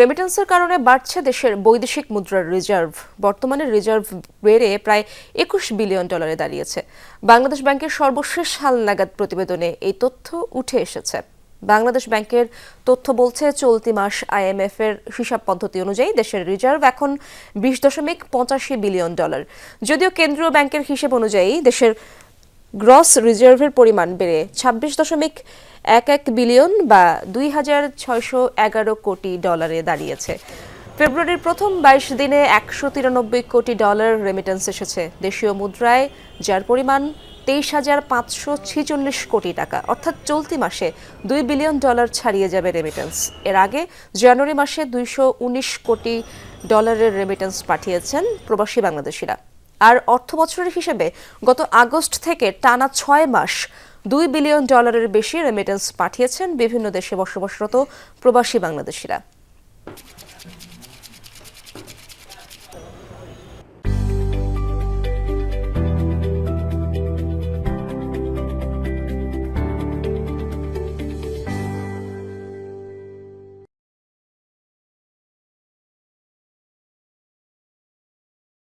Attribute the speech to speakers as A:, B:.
A: রেমিটেন্সের কারণে বাড়ছে দেশের বৈদেশিক মুদ্রার রিজার্ভ। বর্তমানে রিজার্ভ বেড়ে প্রায় একুশ বিলিয়ন ডলারে দাঁড়িয়েছে। বাংলাদেশ ব্যাংকের সর্বশেষ হাল নাগাদ প্রতিবেদনে এই তথ্য উঠে এসেছে। বাংলাদেশ ব্যাংকের তথ্য বলছে, চলতি মাস আইএমএফ এর হিসাব পদ্ধতি অনুযায়ী দেশের রিজার্ভ এখন বিশ দশমিক পঁচাশি বিলিয়ন ডলার। যদিও কেন্দ্রীয় ব্যাংকের হিসেব অনুযায়ী দেশের গ্রস রিজার্ভের পরিমাণ বেড়ে ছাব্বিশ দশমিক এক এক বিলিয়ন বা দুই হাজার ছয়শো এগারো কোটি ডলারে দাঁড়িয়েছে। ফেব্রুয়ারির প্রথম বাইশ দিনে একশো তিরানব্বই কোটি ডলার রেমিটেন্স এসেছে। দেশীয় মুদ্রায়, যার পরিমাণ তেইশ হাজার পাঁচশো ছিচল্লিশ কোটি টাকা, অর্থাৎ চলতি মাসে দুই বিলিয়ন ডলার ছাড়িয়ে যাবে রেমিটেন্স এর আগে জানুয়ারি মাসে দুইশো উনিশ কোটি ডলারের রেমিটেন্স পাঠিয়েছেন প্রবাসী বাংলাদেশিরা। আর অর্থ বছরের হিসেবে গত আগস্ট থেকে টানা ছয় মাস দুই বিলিয়ন ডলারের বেশি রেমিটেন্স পাঠিয়েছেন বিভিন্ন দেশে বসবাসরত প্রবাসী বাংলাদেশিরা।